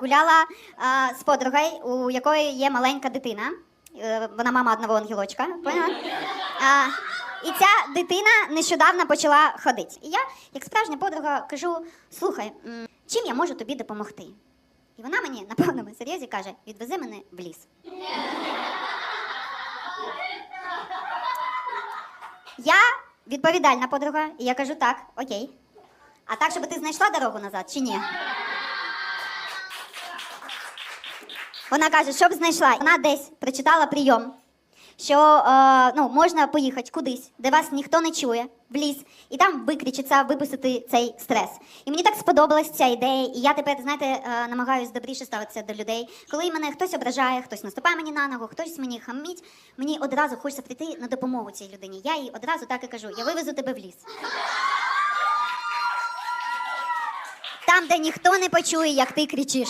Гуляла а, з подругою, у якої є маленька дитина. Е, Вона мама одного ангелочка. А, і ця дитина нещодавно почала ходити. І я, як справжня подруга, кажу: слухай, чим я можу тобі допомогти? І вона мені на повному серйозі каже: відвези мене в ліс. Я відповідальна подруга, і я кажу так, окей. А так, щоб ти знайшла дорогу назад чи ні? Вона каже, щоб знайшла. Вона десь прочитала прийом, що е, ну, можна поїхати кудись, де вас ніхто не чує, в ліс, і там викричиться, випустити цей стрес. І мені так сподобалась ця ідея, і я тепер, знаєте, е, намагаюся добріше ставитися до людей. Коли мене хтось ображає, хтось наступає мені на ногу, хтось мені хамить, мені одразу хочеться прийти на допомогу цій людині. Я їй одразу так і кажу: я вивезу тебе в ліс. Там, де ніхто не почує, як ти кричиш.